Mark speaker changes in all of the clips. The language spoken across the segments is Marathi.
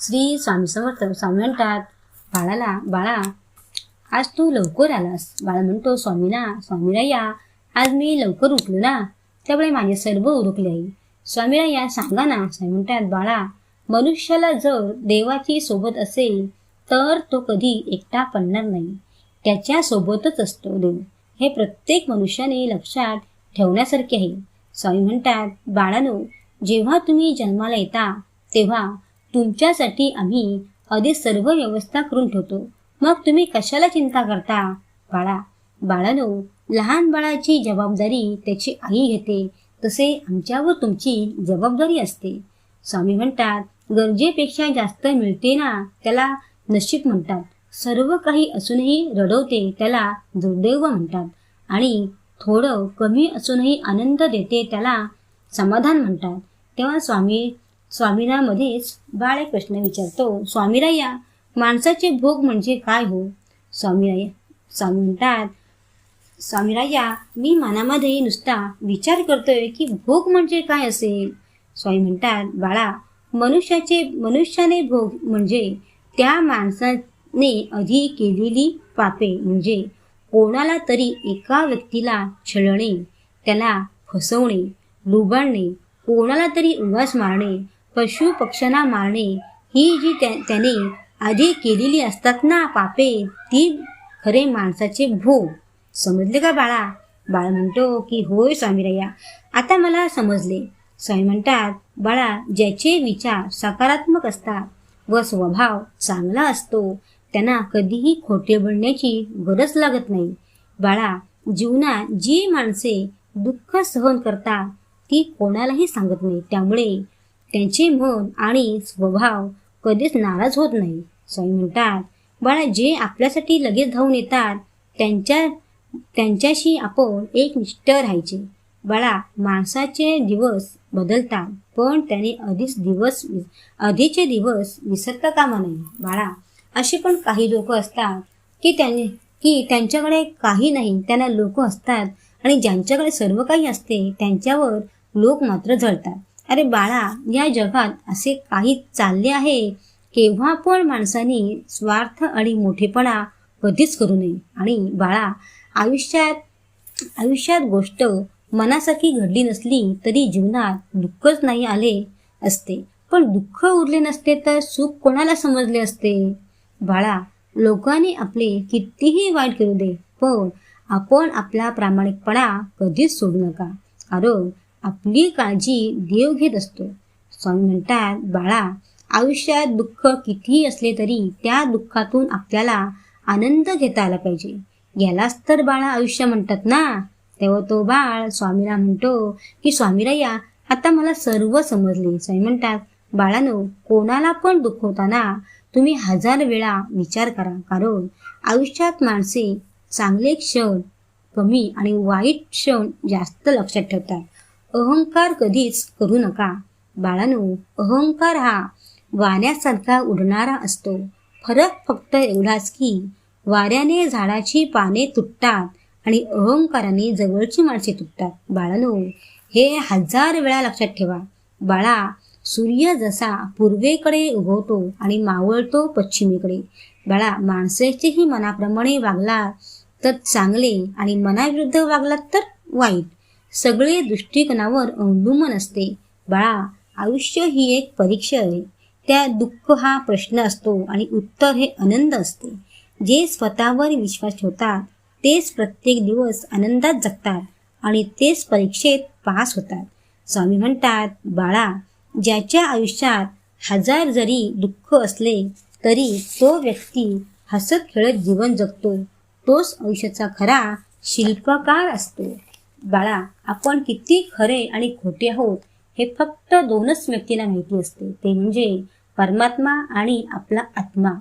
Speaker 1: श्री स्वामी समर्थ स्वामी म्हणतात बाळाला बाळा आज तू लवकर आलास. बाळा म्हणतो स्वामीना स्वामीराया आज मी लवकर उठलो ना. त्यामुळे माझे सर्व उरकले आहे स्वामीराया सांगा ना. स्वामी म्हणतात बाळा मनुष्याला जर देवाची सोबत असेल तर तो कधी एकटा पडणार नाही. त्याच्या सोबतच असतो देव. हे प्रत्येक मनुष्याने लक्षात ठेवण्यासारखे आहे. स्वामी म्हणतात बाळानो जेव्हा तुम्ही जन्माला येता तेव्हा तुमच्यासाठी आम्ही आधी सर्व व्यवस्था करून ठेवतो. मग तुम्ही कशाला चिंता करता? बाळा बाळानो लहान बाळाची जबाबदारी त्याची आई घेते. तसे आमच्यावर तुमची जबाबदारी असते. स्वामी म्हणतात गरजेपेक्षा जास्त मिळते ना त्याला नशीब म्हणतात. सर्व काही असूनही रडवते त्याला दुर्दैव म्हणतात. आणि थोडं कमी असूनही आनंद देते त्याला समाधान म्हणतात. तेव्हा स्वामी स्वामीनामध्येच बाळ एक प्रश्न विचारतो स्वामीराया माणसाचे भोग म्हणजे काय हो? स्वामीराया स्वामी म्हणतात स्वामीराया मी मनामध्ये नुसता विचार करतोय की भोग म्हणजे काय असेल? स्वामी म्हणतात बाळा मनुष्याचे मनुष्याने भोग म्हणजे त्या माणसाने आधी केलेली पापे म्हणजे कोणाला तरी एका व्यक्तीला छळणे त्याला फसवणे लुबाडणे कोणाला तरी उगास मारणे पशु पक्ष्यांना मारणे. ही जी त्या त्याने आधी केलेली असतात ना पापे ती खरे माणसाचे भोग. समजले का बाळा? बाळ म्हणतो की होय स्वामीराया आता मला समजले. स्वामी म्हणतात बाळा ज्याचे विचार सकारात्मक असतात व स्वभाव चांगला असतो त्यांना कधीही खोटे बनण्याची गरज लागत नाही. बाळा जीवनात जी माणसे दुःख सहन करतात ती कोणालाही सांगत नाही. त्यामुळे त्यांचे मन आणि स्वभाव कधीच नाराज होत नाही. स्वामी म्हणतात बाळा जे आपल्यासाठी लगेच धावून येतात त्यांच्या त्यांच्याशी आपण एक निष्ठ राहायचे. बाळा माणसाचे दिवस बदलतात पण त्याने आधीच दिवस आधीचे दिवस विसरता कामा नये. बाळा असे पण काही लोक असतात की त्यांनी की त्यांच्याकडे काही नाही त्यांना लोक असतात आणि ज्यांच्याकडे सर्व काही असते त्यांच्यावर लोक मात्र जळतात. अरे बाळा या जगात असे काही चालले आहे केव्हा पण माणसाने स्वार्थ आणि मोठेपणा कधीच करू नये. आणि बाळा आयुष्यात आयुष्यात गोष्ट मनासारखी घडली नसली तरी जीवनात दुःखच नाही आले असते. पण दुःख उरले नसते तर सुख कोणाला समजले असते? बाळा लोकांनी आपले कितीही वाईट करू दे पण आपण आपला प्रामाणिकपणा कधीच सोडू नका. कारण आपली काळजी देव घेत असतो. स्वामी म्हणतात बाळा आयुष्यात दुःख कितीही असले तरी त्या दुःखातून आपल्याला आनंद घेता आला पाहिजे. यालाच तर बाळा आयुष्य म्हणतात ना? तेव्हा तो बाळ स्वामीला म्हणतो की स्वामीराया आता मला सर्व समजले. स्वामी म्हणतात बाळानो कोणाला पण दुखवताना तुम्ही हजार वेळा विचार करा. कारण आयुष्यात माणसे चांगले क्षण कमी आणि वाईट क्षण जास्त लक्षात ठेवतात. अहंकार कधीच करू नका. बाळानो अहंकार हा वाऱ्यासारखा उडणारा असतो. फरक फक्त एवढाच की वाऱ्याने झाडाची पाने तुटतात आणि अहंकाराने जवळची माणसे तुटतात. बाळानो हे हजार वेळा लक्षात ठेवा. बाळा सूर्य जसा पूर्वेकडे उगवतो आणि मावळतो पश्चिमेकडे. बाळा माणसाचेही मनाप्रमाणे वागला तर चांगले आणि मनाविरुद्ध वागलात तर वाईट. सगळे दृष्टिकोनावर अवलंबून असते. बाळा आयुष्य ही एक परीक्षा आहे. त्या दुःख हा प्रश्न असतो आणि उत्तर हे आनंद असते. जे स्वतःवर विश्वास ठेवतात तेच प्रत्येक दिवस आनंदात जगतात आणि तेच परीक्षेत पास होतात. स्वामी म्हणतात बाळा ज्याच्या आयुष्यात हजार जरी दुःख असले तरी तो व्यक्ती हसत खेळत जीवन जगतो. तोच आयुष्याचा खरा शिल्पकार असतो. बाळा आपण किती खरे आणि खोटे आहोत हे फक्त दोनच व्यक्तींना माहिती असते. ते म्हणजे परमात्मा आणि आपला आत्मा.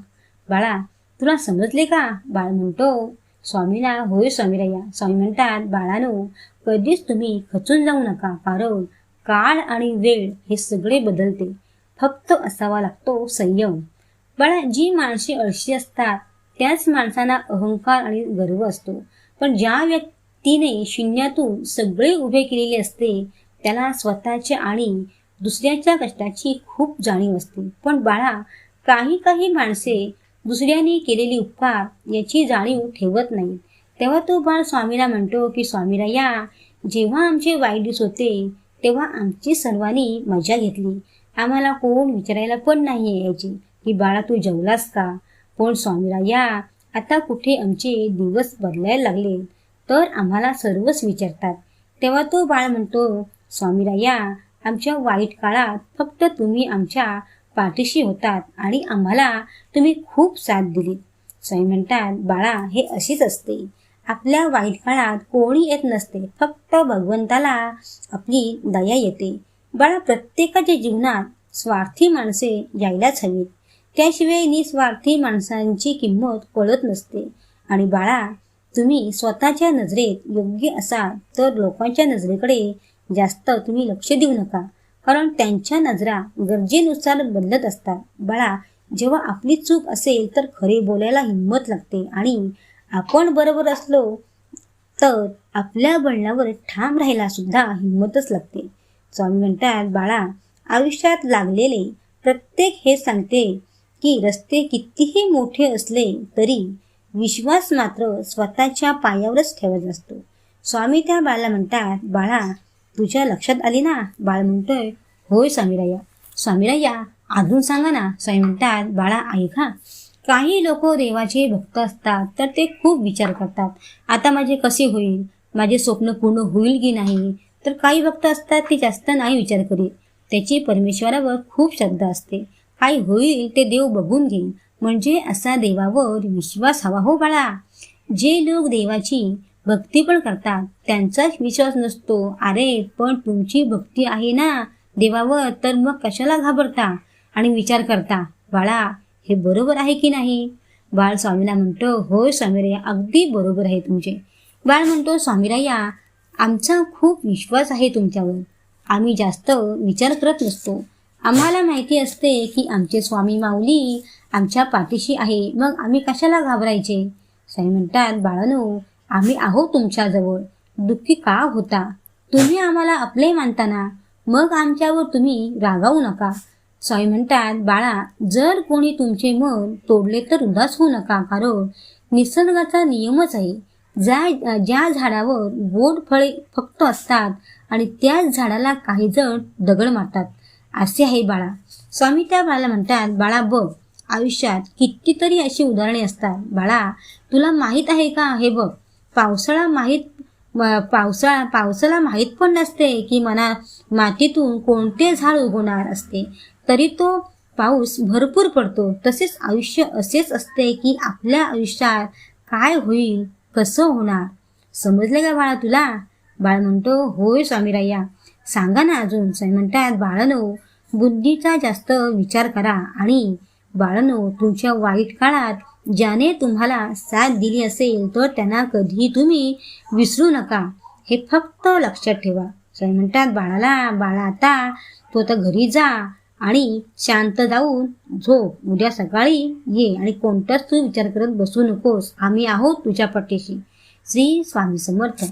Speaker 1: बाळा तुला समजले का? बाळ म्हणतो स्वामीला होय स्वामीराया. स्वामी म्हणतात बाळानो कधीच तुम्ही खचून जाऊ नका. कारण काळ आणि वेळ हे सगळे बदलते. फक्त असावा लागतो संयम. बाळा जी माणसे अळशी असतात त्याच माणसांना अहंकार आणि गर्व असतो. पण ज्या व्यक्ती तिने शून्यातून सगळे उभे केलेले असते त्याला स्वतःचे आणि दुसऱ्याच्या कष्टाची खूप जाणीव असते. पण बाळा काही काही माणसे दुसऱ्याने केलेली उपकार याची जाणीव ठेवत नाही तेव्हा तो बाळ स्वामीला म्हणतो की स्वामीराया जेव्हा आमचे वाईट दिवस होते तेव्हा आमची सर्वांनी मजा घेतली. आम्हाला कोण विचारायला पण नाही यायची की बाळा तू जेवलास का? पण स्वामीराया आता कुठे आमचे दिवस बदलायला लागले? तर आम्हाला सर्वच विचारतात. तेव्हा तो बाळ म्हणतो स्वामीराया आमच्या वाईट काळात फक्त तुम्ही आमच्या पाठीशी होतात आणि आम्हाला तुम्ही खूप साथ दिली. स्वामी म्हणतात बाळा हे अशीच असते. आपल्या वाईट काळात कोणी येत नसते. फक्त भगवंताला आपली दया येते. बाळा प्रत्येकाच्या जीवनात स्वार्थी माणसे यायलाच हवीत. त्याशिवाय निस्वार्थी माणसांची किंमत कळत नसते. आणि बाळा तुम्ही स्वतःच्या नजरेत योग्य असाल तर लोकांच्या नजरेकडे जास्त तुम्ही लक्ष देऊ नका. कारण त्यांच्या नजरा गरजेनुसार बदलत असतात. बाळा जेव्हा आपली चूक असेल तर खरे बोलायला हिंमत लागते आणि आपण बरोबर असलो तर आपल्या बळण्यावर ठाम राहायला सुद्धा हिंमतच लागते. स्वामी म्हणतात बाळा आयुष्यात लागलेले प्रत्येक हे सांगते की रस्ते कितीही मोठे असले तरी विश्वास मात्र स्वतःच्या पायावरच ठेवत असतो स्वामी त्या बाळाला म्हणतात बाळा तुझ्या लक्षात आली ना? बाळ म्हणतोय होय स्वामीराया. स्वामीराया अजून सांगा ना. स्वामी म्हणतात बाळा ऐका काही लोक देवाचे भक्त असतात तर ते खूप विचार करतात. आता माझे कसे होईल? माझे स्वप्न पूर्ण होईल की नाही? तर काही भक्त असतात ते जास्त नाही विचार करीत. त्याची परमेश्वरावर खूप श्रद्धा असते. काही होईल ते देव बघून घेईल. म्हणजे असा देवावर विश्वास हवा हो बाळा. जे लोक देवाची भक्ती पण करतात त्यांचाच विश्वास नसतो. अरे पण तुमची भक्ती आहे ना देवावर तर मग कशाला घाबरता आणि विचार करता? बाळा हे बरोबर आहे की नाही? बाळ स्वामीला म्हणतो होय स्वामीराया अगदी बरोबर आहे तुमचे. बाळ म्हणतो स्वामीराया आमचा खूप विश्वास आहे तुमच्यावर. आम्ही जास्त विचार करत नसतो. आम्हाला माहिती असते की आमचे स्वामी माऊली आमच्या पाठीशी आहे. मग आम्ही कशाला घाबरायचे? साई म्हणतात बाळानो आम्ही आहोत तुमच्याजवळ. दुःखी का होता? तुम्ही आम्हाला आपले मानताना. मग आमच्यावर तुम्ही रागावू नका. साई म्हणतात बाळा जर कोणी तुमचे मन तोडले तर उदास होऊ नका कारण निसर्गाचा नियमच आहे. ज्या ज्या झाडावर गोड फळे फक्त असतात आणि त्याच झाडाला काही जण दगड मारतात. असे आहे बाळा. स्वामी त्या बाळाला म्हणतात बाळा बघ आयुष्यात कितीतरी अशी उदाहरणे असतात. बाळा तुला माहीत आहे का? हे बघ पावसाळा माहीत पावसाळा पावसाला माहीत पण नसते की मना मातीतून कोणते झाड उगवणार असते. तरी तो पाऊस भरपूर पडतो. तसेच आयुष्य असेच असते की आपल्या आयुष्यात काय होईल कसं होणार. समजलं का बाळा तुला? बाळ म्हणतो होय स्वामीराया. सांगा ना अजून. स्वामी म्हणतात बाळानो बुद्धीचा जास्त विचार करा आणि बाळनो तुमच्या वाईट काळात ज्याने तुम्हाला साथ दिली असेल तर त्यांना कधी तुम्ही विसरू नका. हे फक्त लक्षात ठेवा. स्वामी म्हणतात बाळाला बाळा आता तू आता घरी जा आणि शांत जाऊन झोप. उद्या सकाळी ये आणि कोणताच तू विचार करत बसू नकोस. आम्ही आहोत तुझ्या पट्टीशी श्री स्वामी समर्थ.